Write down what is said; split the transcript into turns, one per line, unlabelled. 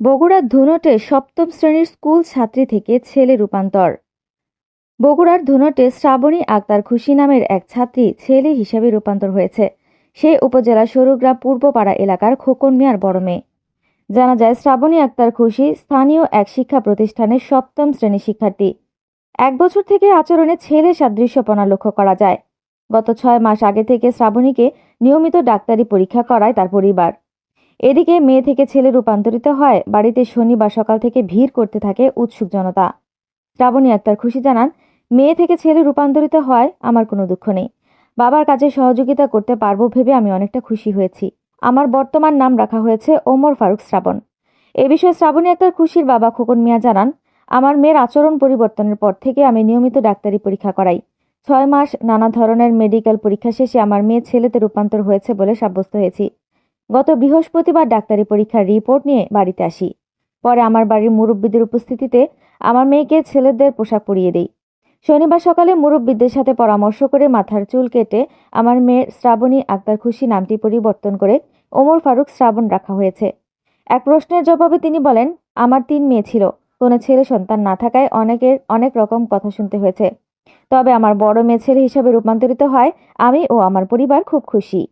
বগুড়ার ধুনটে সপ্তম শ্রেণির স্কুল ছাত্রী থেকে ছেলে রূপান্তর। বগুড়ার ধুনটে শ্রাবণী আক্তার খুশি নামের এক ছাত্রী ছেলে হিসেবে রূপান্তর হয়েছে। সে উপজেলার সরুগ্রাম পূর্বপাড়া এলাকার খোকন মিয়ার বড় মেয়ে। জানা যায়, শ্রাবণী আক্তার খুশি স্থানীয় এক শিক্ষা প্রতিষ্ঠানের সপ্তম শ্রেণির শিক্ষার্থী। এক বছর থেকে আচরণে ছেলে সাদৃশ্যপনা লক্ষ্য করা যায়। গত ছয় মাস আগে থেকে শ্রাবণীকে নিয়মিত ডাক্তারি পরীক্ষা করায় তার পরিবার। এদিকে মেয়ে থেকে ছেলে রূপান্তরিত হয়। বাড়িতে শনিবার সকাল থেকে ভিড় করতে থাকে উৎসুক জনতা। শ্রাবণী আক্তার খুশি জানান, মেয়ে থেকে ছেলে রূপান্তরিত হয়, আমার কোনো দুঃখ নেই। বাবার কাজে সহযোগিতা করতে পারব ভেবে আমি অনেকটা খুশি হয়েছি। আমার বর্তমান নাম রাখা হয়েছে ওমর ফারুক শ্রাবণ। এ বিষয়ে শ্রাবণী আক্তার খুশির বাবা খোকন মিয়া জানান, আমার মেয়ের আচরণ পরিবর্তনের পর থেকে আমি নিয়মিত ডাক্তারি পরীক্ষা করাই। ছয় মাস নানা ধরনের মেডিকেল পরীক্ষা শেষে আমার মেয়ে ছেলেতে রূপান্তর হয়েছে বলে সাব্যস্ত হয়েছি। গত বৃহস্পতিবার ডাক্তারি পরীক্ষার রিপোর্ট নিয়ে বাড়িতে আসি। পরে আমার বাড়ির মুরব্বীদের উপস্থিতিতে আমার মেয়েকে ছেলেদের পোশাক পরিয়ে দেই। শনিবার সকালে মুরব্বীদের সাথে পরামর্শ করে মাথার চুল কেটে আমার মেয়ের শ্রাবণী আক্তার খুশি নামটি পরিবর্তন করে ওমর ফারুক শ্রাবণ রাখা হয়েছে। এক প্রশ্নের জবাবে তিনি বলেন, আমার তিন মেয়ে ছিল। কোনো ছেলে সন্তান না থাকায় অনেকের অনেক রকম কথা শুনতে হয়েছে। তবে আমার বড় মেয়ে ছেলে হিসাবে রূপান্তরিত হয়। আমি ও আমার পরিবার খুব খুশি।